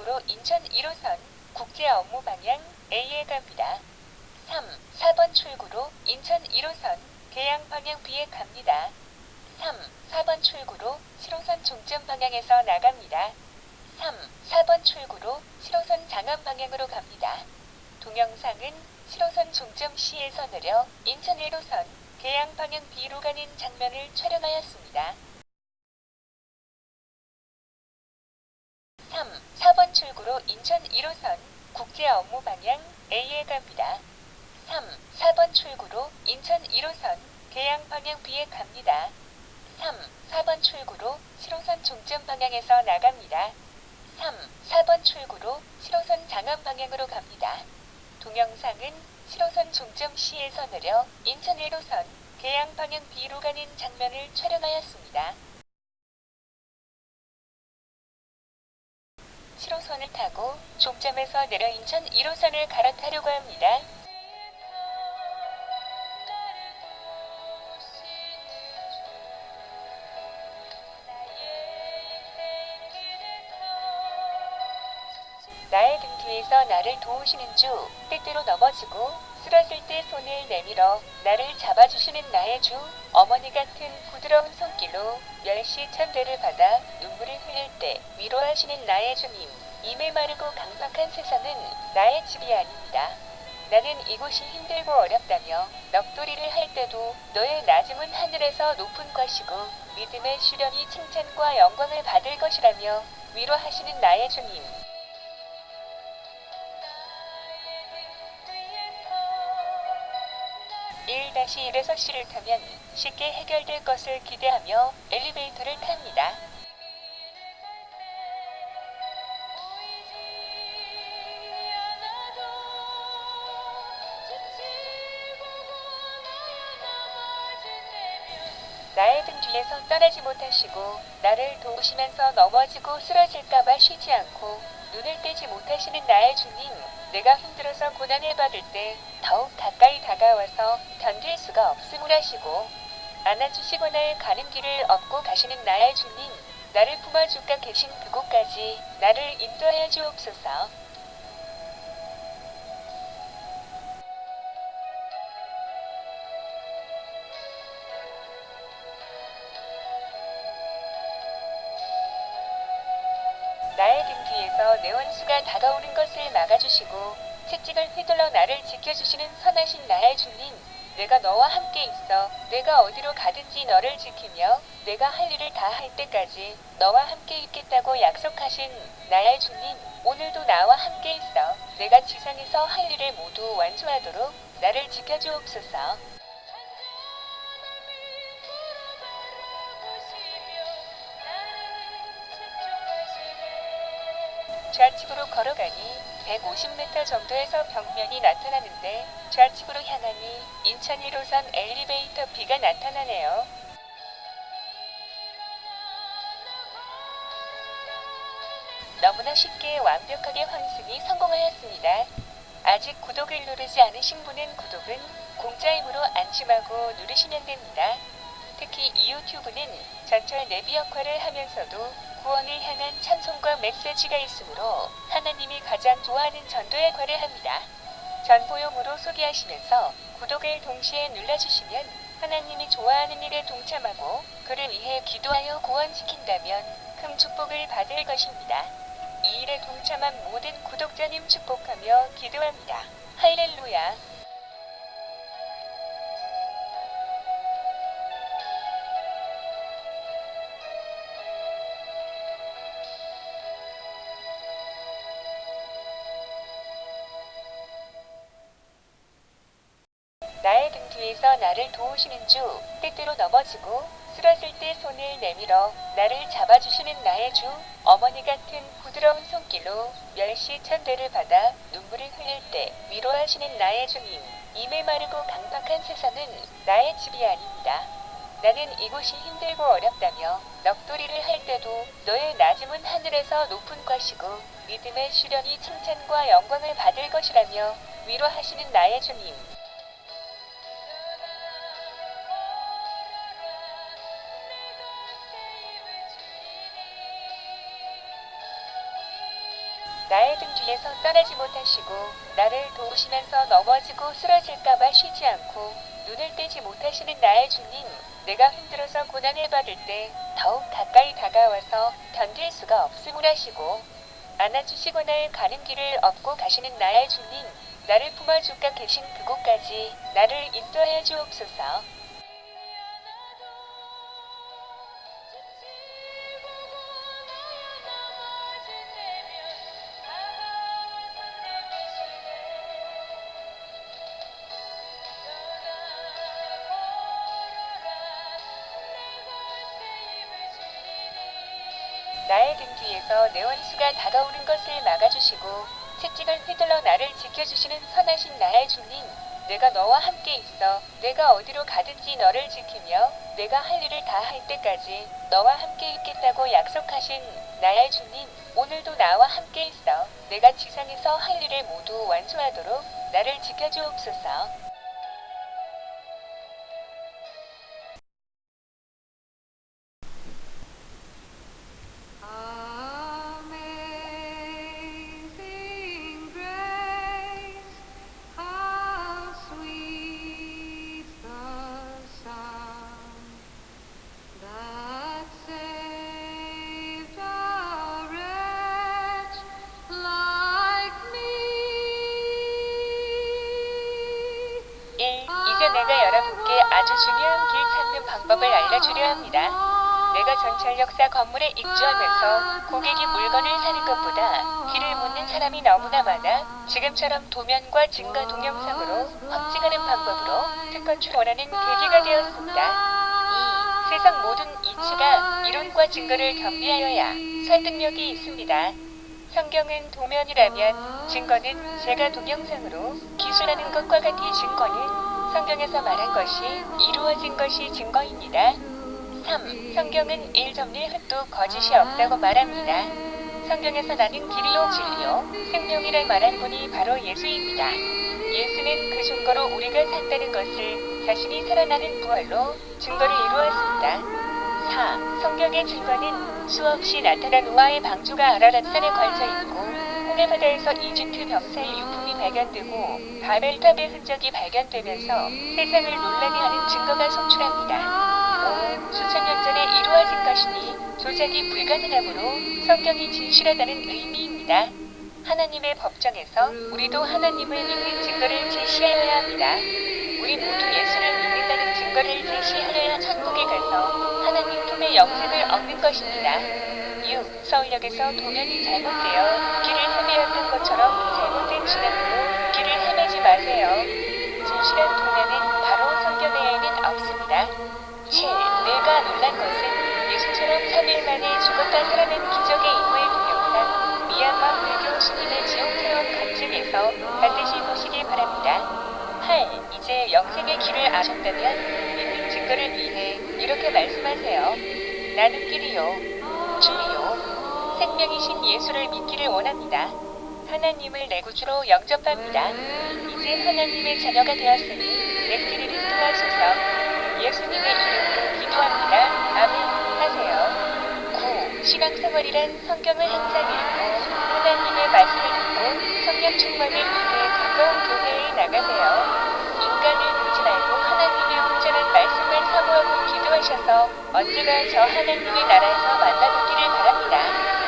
출구로 인천 1호선 국제 업무 방향 A에 갑니다. 3, 4번 출구로 인천 1호선 계양 방향 B에 갑니다. 3, 4번 출구로 7호선 종점 방향에서 나갑니다. 3, 4번 출구로 7호선 장암 방향으로 갑니다. 동영상은 7호선 종점 C에서 내려 인천 1호선 계양 방향 B로 가는 장면을 촬영하였습니다. 3, 4번 출구로 인천 1호선 업무 방향 A에 갑니다. 3, 4번 출구로 인천 1호선 계양 방향 B에 갑니다. 3, 4번 출구로 7호선 종점 방향에서 나갑니다. 3, 4번 출구로 7호선 장암 방향으로 갑니다. 동영상은 7호선 종점 C에서 내려 인천 1호선 계양 방향 B로 가는 장면을 촬영하였습니다. 7호선을 타고 종점에서 내려 인천 1호선을 갈아타려고 합니다. 나의 등 뒤에서 나를 도우시는 주, 때때로 넘어지고 쓰러질 때 손을 내밀어 나를 잡아주시는 나의 주, 어머니 같은 부드러운 손길로 멸시 천대를 받아 눈물을 흘릴 때 위로하시는 나의 주님, 임에 마르고 강박한 세상은 나의 집이 아닙니다. 나는 이곳이 힘들고 어렵다며 넋도리를 할 때도 너의 낮음은 하늘에서 높은 것이고 믿음의 수련이 칭찬과 영광을 받을 것이라며 위로하시는 나의 주님. 1-1에서 C를 타면 쉽게 해결될 것을 기대하며 엘리베이터를 탑니다. 나의 등 뒤에서 떠나지 못하시고 나를 도우시면서 넘어지고 쓰러질까봐 쉬지 않고 눈을 떼지 못하시는 나의 주님, 내가 힘들어서 고난을 받을 때 더욱 가까이 다가와서 견딜 수가 없음을 하시고 안아주시거나 가는 길을 얻고 가시는 나의 주님, 나를 품어주가 계신 그곳까지 나를 인도하여 주옵소서. 등 뒤에서 내 원수가 다가오는 것을 막아주시고 채찍을 휘둘러 나를 지켜주시는 선하신 나의 주님 내가 너와 함께 있어 내가 어디로 가든지 너를 지키며 내가 할 일을 다 할 때까지 너와 함께 있겠다고 약속하신 나의 주님 오늘도 나와 함께 있어 내가 지상에서 할 일을 모두 완수하도록 나를 지켜주옵소서 좌측으로 걸어가니 150m 정도에서 벽면이 나타나는데 좌측으로 향하니 인천 1호선 엘리베이터 B가 나타나네요. 너무나 쉽게 완벽하게 환승이 성공하였습니다. 아직 구독을 누르지 않으신 분은 구독은 공짜이므로 안심하고 누르시면 됩니다. 특히 이 유튜브는 전철 내비 역할을 하면서도 구원을 향한 찬송과 메시지가 있으므로 하나님이 가장 좋아하는 전도 역할을 합니다. 전보용으로 소개하시면서 구독을 동시에 눌러주시면 하나님이 좋아하는 일에 동참하고 그를 위해 기도하여 구원시킨다면 큰 축복을 받을 것입니다. 이 일에 동참한 모든 구독자님 축복하며 기도합니다. 할렐루야. 나를 도우시는 주, 때때로 넘어지고 쓰러질 때 손을 내밀어 나를 잡아주시는 나의 주, 어머니 같은 부드러운 손길로 멸시 천대를 받아 눈물을 흘릴 때 위로하시는 나의 주님, 임에 마르고 강박한 세상은 나의 집이 아닙니다. 나는 이곳이 힘들고 어렵다며 넋도리를 할 때도 너의 낮음은 하늘에서 높은 것이고 믿음의 수련이 칭찬과 영광을 받을 것이라며 위로하시는 나의 주님, 나의 등 뒤에서 떠나지 못하시고 나를 도우시면서 넘어지고 쓰러질까봐 쉬지 않고 눈을 떼지 못하시는 나의 주님 내가 힘들어서 고난을 받을 때 더욱 가까이 다가와서 견딜 수가 없음을 하시고 안아주시거나 가는 길을 업고 가시는 나의 주님 나를 품어주가 계신 그곳까지 나를 인도하여 주옵소서 나의 등 뒤에서 내 원수가 다가오는 것을 막아주시고 채찍을 휘둘러 나를 지켜주시는 선하신 나의 주님 내가 너와 함께 있어 내가 어디로 가든지 너를 지키며 내가 할 일을 다 할 때까지 너와 함께 있겠다고 약속하신 나의 주님 오늘도 나와 함께 있어 내가 지상에서 할 일을 모두 완수하도록 나를 지켜주옵소서 1. 이제 내가 여러분께 아주 중요한 길 찾는 방법을 알려주려 합니다. 내가 전철 역사 건물에 입주하면서 고객이 물건을 사는 것보다 길을 묻는 사람이 너무나 많아 지금처럼 도면과 증거 동영상으로 확증하는 방법으로 특허 출 원하는 계기가 되었습니다. 2. 세상 모든 이치가 이론과 증거를 겸비하여야 설득력이 있습니다. 성경은 도면이라면 증거는 제가 동영상으로 기술하는 것과 같이 증거는 성경에서 말한 것이 이루어진 것이 증거입니다. 3. 성경은 일 정리 흩도 거짓이 없다고 말합니다. 성경에서 나는 길이요 진리요 생명이라 말한 분이 바로 예수입니다. 예수는 그 증거로 우리가 산다는 것을 자신이 살아나는 부활로 증거를 이루었습니다. 4. 성경의 증거는 수없이 나타난 노아의 방주가 아라랏산에 걸쳐 있고 홍해 바다에서 이집트 병사의 유품이 발견되고 바벨 탑의 흔적이 발견되면서 세상을 놀라게 하는 증거가 속출합니다. 5. 수천 년 전에 이루어진 것이니 조작이 불가능하므로 성경이 진실하다는 의미입니다. 하나님의 법정에서 우리도 하나님을 믿는 증거를 제시하여야 합니다. 우리 모두 예수를 믿는다는 증거를 제시하여야 천국에 가서 하나님 품의 영생을 얻는 것입니다. 6. 서울역에서 도면이 잘못되어 길을 헤매었던 것처럼 잘못된 신앙으로 길을 헤매지 마세요. 진실한 도면은 바로 성경 외에는 없습니다. 7. 내가 놀란 것은 예수처럼 3일 만에 죽었다 살아난 기적의 인물 동영상 미얀마 불교 스님의 지옥 체험 간증에서 반드시 보시기 바랍니다. 8. 이제 영생의 길을 아셨다면 믿는 증거를 위해 이렇게 말씀하세요. 나는 길이요, 생명이신 예수를 믿기를 원합니다. 하나님을 내 구주로 영접합니다. 이제 하나님의 자녀가 되었으니 내 길을 인도하소서. 예수님의 이름으로 기도합니다. 아멘 하세요. 9. 신앙생활이란 성경을 항상 읽고 하나님의 말씀을 듣고 성령 충만을 위해 가까운 교회에 나가세요. 인간을 보지 말고 하나님의 온전한 말씀만 사모하고 기도하셔서 언제가 저 하나님의 나라에서 만나뵙기를 바랍니다.